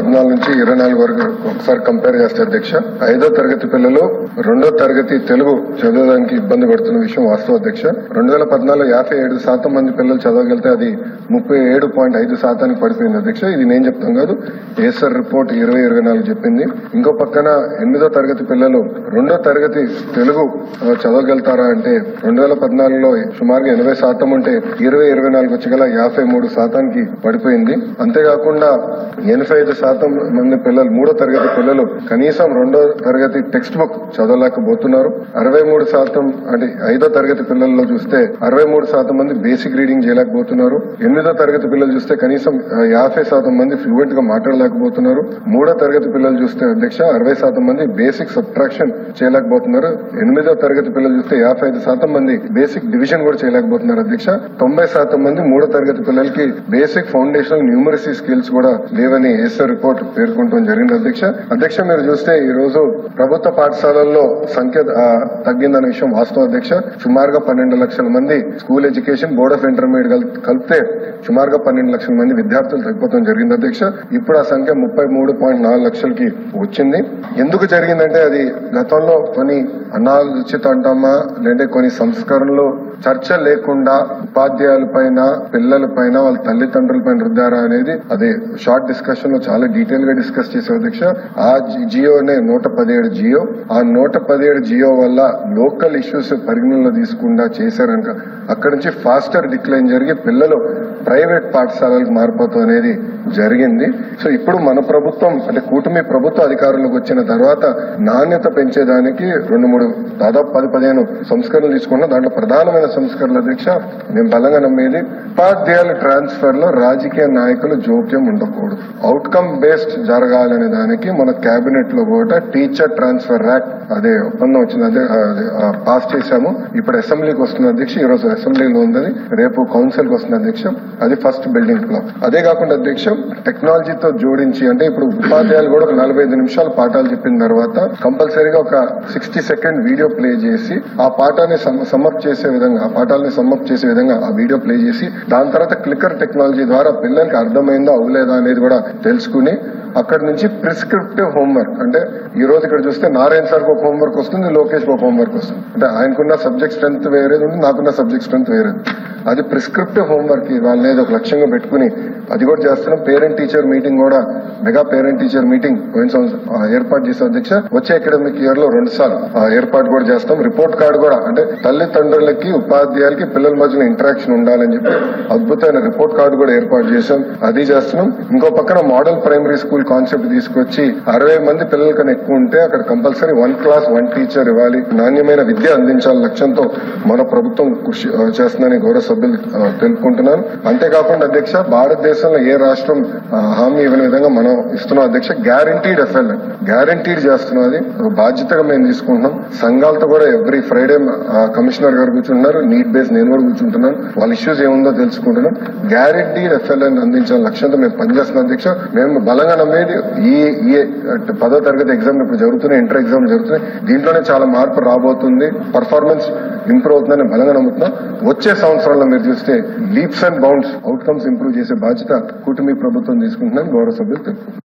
పద్నాలుగు నుంచి ఇరవై నాలుగు వరకు ఒకసారి కంపేర్ చేస్తే అధ్యక్ష ఐదో తరగతి పిల్లలు రెండో తరగతి తెలుగు చదవడానికి ఇబ్బంది పడుతున్న విషయం వాస్తవ అధ్యక్ష. రెండు వేల పద్నాలుగు యాభై ఏడు శాతం మంది పిల్లలు చదవగలిగితే అది ముప్పై ఏడు పాయింట్ ఐదు శాతానికి పడిపోయింది అధ్యక్ష. ఇది నేను చెప్తాం కాదు. ఏసర్ రిపోర్ట్ ఇరవై ఇరవై నాలుగు చెప్పింది. ఇంకో పక్కన ఎనిమిదో తరగతి పిల్లలు రెండో తరగతి తెలుగు చదవగలుగుతారా అంటే రెండు వేల పద్నాలుగులో సుమారుగా ఎనభై శాతం ఉంటే ఇరవై ఇరవై నాలుగు వచ్చి గల యాభై మూడు శాతానికి పడిపోయింది. అంతేకాకుండా ఎనభై ఐదు శాతం మంది పిల్లలు మూడో తరగతి పిల్లలు కనీసం రెండో తరగతి టెక్స్ట్ బుక్ చదవలేకపోతున్నారు. అరవై మూడు శాతం అంటే ఐదో తరగతి పిల్లల్లో చూస్తే అరవై మూడు శాతం మంది బేసిక్ రీడింగ్ చేయలేకపోతున్నారు. ఎనిమిదో తరగతి పిల్లలు చూస్తే కనీసం యాభై శాతం మంది ఫ్లూయెంట్గా మాట్లాడలేకపోతున్నారు. మూడో తరగతి పిల్లలు చూస్తే అధ్యక్ష అరవై శాతం మంది బేసిక్ సబ్ట్రాక్షన్ చేయలేకపోతున్నారు. ఎనిమిదో తరగతి పిల్లలు చూస్తే యాభై ఐదు శాతం మంది బేసిక్ డివిజన్ కూడా చేయలేకపోతున్నారు అధ్యక్ష. తొంభై శాతం మంది మూడో తరగతి పిల్లలకి బేసిక్ ఫౌండేషనల్ న్యూమరసీ స్కిల్స్ కూడా లేవని ఏసర్ రిపోర్ట్ పేర్కొనడం జరిగింది. అధ్యక్ష అధ్యక్ష మీరు చూస్తే ఈ రోజు ప్రభుత్వ పాఠశాలల్లో సంఖ్య తగ్గిందనే విషయం వాస్తవం అధ్యక్ష. సుమారుగా పన్నెండు లక్షల మంది school education board of intermediate కల్- కలిపితే సుమారుగా పన్నెండు లక్షల మంది విద్యార్థులు తగ్గిపోవడం జరిగింది అధ్యక్ష. ఇప్పుడు ఆ సంఖ్య ముప్పై మూడు పాయింట్ నాలుగు లక్షలకి వచ్చింది. ఎందుకు జరిగిందంటే అది గతంలో కొన్ని అనాలోచిత అంటామా లేదంటే కొన్ని సంస్కరణలు చర్చ లేకుండా ఉపాధ్యాయుల పైన పిల్లల పైన వాళ్ళ తల్లిదండ్రుల పైన రుద్దారా అనేది అదే. షార్ట్ డిస్కషన్లో చాలా డీటెయిల్గా డిస్కస్ చేసే అధ్యక్ష. ఆ జి- జియోనే నూట పదిహేడు జియో. ఆ నూట పదిహేడు జియో వల్ల లోకల్ ఇష్యూస్ పరిగణనలో తీసుకుండా చేశారనుక అక్కడి నుంచి ఫాస్టర్ డిక్లైన్ జరిగి పిల్లలు ప్రైవేట్ పాఠశాలలకు మారిపోతాం అనేది జరిగింది. సో ఇప్పుడు మన ప్రభుత్వం అంటే కూటమి ప్రభుత్వ అధికారంలోకి వచ్చిన తర్వాత నాణ్యత పెంచేదానికి రెండు మూడు దాదాపు పది పదిహేను సంస్కరణలు తీసుకున్నాం దాంట్లో ప్రధానమైన సంస్కరణల దీక్ష మేము బలంగా నమ్మేది ఉపాధ్యాయుల ట్రాన్స్ఫర్లో రాజకీయ నాయకులు జోక్యం ఉండకూడదు. అవుట్కమ్ బేస్డ్ జరగాలనే దానికి మన కేబినెట్లో కూడా టీచర్ ట్రాన్స్ఫర్ యాక్ట్ అదే ఒప్పందం వచ్చింది అదే పాస్ చేశాము. ఇప్పుడు అసెంబ్లీకి వస్తున్న అధ్యక్ష ఈ రోజు అసెంబ్లీలో ఉంది రేపు కౌన్సిల్కి వస్తున్న అధ్యక్ష అది ఫస్ట్ బిల్డింగ్ బ్లాక్ అదే కాకుండా అధ్యక్ష టెక్నాలజీతో జోడించి అంటే ఇప్పుడు ఉపాధ్యాయులు కూడా ఒక నలభై ఐదు నిమిషాలు పాఠాలు చెప్పిన తర్వాత కంపల్సరీగా ఒక సిక్స్టీ సెకండ్ వీడియో ప్లే చేసి ఆ పాఠాన్ని సమ్మప్ చేసే విధంగా ఆ పాఠాలని సమ్మప్ చేసే విధంగా ఆ వీడియో ప్లే చేసి దాని తర్వాత క్లిక్కర్ టెక్నాలజీ ద్వారా పిల్లలకి అర్థమైందో అవ్వలేదా అనేది కూడా తెలుసుకుని అక్కడ నుంచి ప్రిస్క్రిప్టివ్ హోంవర్క్ అంటే ఈ రోజు ఇక్కడ చూస్తే నారాయణ సార్ ఒక హోంవర్క్ వస్తుంది లోకేష్ ఒక హోంవర్క్ వస్తుంది. అంటే ఆయనకున్న సబ్జెక్ట్ స్ట్రెంత్ వేరేది ఉంది నాకున్న సబ్జెక్ట్ స్ట్రెంత్ వేరేది. అది ప్రిస్క్రిప్టివ్ హోంవర్క్ వాళ్ళని ఏదో ఒక లక్ష్యంగా పెట్టుకుని అది కూడా చేస్తున్నాం. పేరెంట్ టీచర్ మీటింగ్ కూడా మెగా పేరెంట్ టీచర్ మీటింగ్ పోయిన ఏర్పాటు చేసే అధ్యక్ష. వచ్చే అకాడమిక్ ఇయర్లో రెండు సార్లు ఏర్పాటు కూడా చేస్తాం. రిపోర్ట్ కార్డు కూడా అంటే తల్లిదండ్రులకి ఉపాధ్యాయులకి పిల్లల మధ్యన ఇంటరాక్షన్ ఉండాలని చెప్పి అద్భుతమైన రిపోర్ట్ కార్డు కూడా ఏర్పాటు చేశాం. అది చేస్తున్నాం. ఇంకో పక్కన మోడల్ ప్రైమరీ స్కూల్ కాన్సెప్ట్ తీసుకొచ్చి అరవై మంది పిల్లల కన్నా ఎక్కువ ఉంటే అక్కడ compulsory one class one teacher ఇవ్వాలి. నాణ్యమైన విద్య అందించాలి లక్ష్యంతో మన ప్రభుత్వం కృషి చేస్తుందని గౌరవ సభ్యులు ఆ, తెలుపుకుంటున్నాను అంతేకాకుండా అధ్యక్ష భారతదేశంలో ఏ రాష్ట్రం హామీ ఇవ్వని విధంగా మనం ఇస్తున్నాం అధ్యక్ష? గ్యారంటీడ్ ఎఫ్ఎల్ గ్యారంటీడ్ చేస్తున్నాం అది. ఒక బాధ్యతగా మేము తీసుకుంటున్నాం. సంఘాలతో కూడా ఎవ్రీ ఫ్రైడే కమిషనర్ గారు కూర్చుంటున్నారు. నీట్ బేస్ నేను కూడా కూర్చుంటున్నాను. వాళ్ళ ఇష్యూస్ ఏముందో తెలుసుకుంటున్నాం. గ్యారంటీడ్ ఎఫ్ఎల్ లక్ష్యంతో మేము పనిచేస్తున్నాం అధ్యక్ష. మేము బలంగా నమ్మేది ఈ ఈ పదో తరగతి ఎగ్జామ్ ఇప్పుడు జరుగుతున్నాయి ఇంటర్ ఎగ్జామ్ జరుగుతున్నాయి. దీంట్లోనే చాలా మార్పు రాబోతుంది. పర్ఫార్మెన్స్ ఇంప్రూవ్ అవుతుందని బలంగా నమ్ముతున్నాం. వచ్చే సంవత్సరంలో మీరు చూస్తే leaps and bounds outcomes improve చేసే బాధ్యత కూటమి ప్రభుత్వం తీసుకుంటుందని గౌరవ సభ్యులు తెలుపుతున్నారు.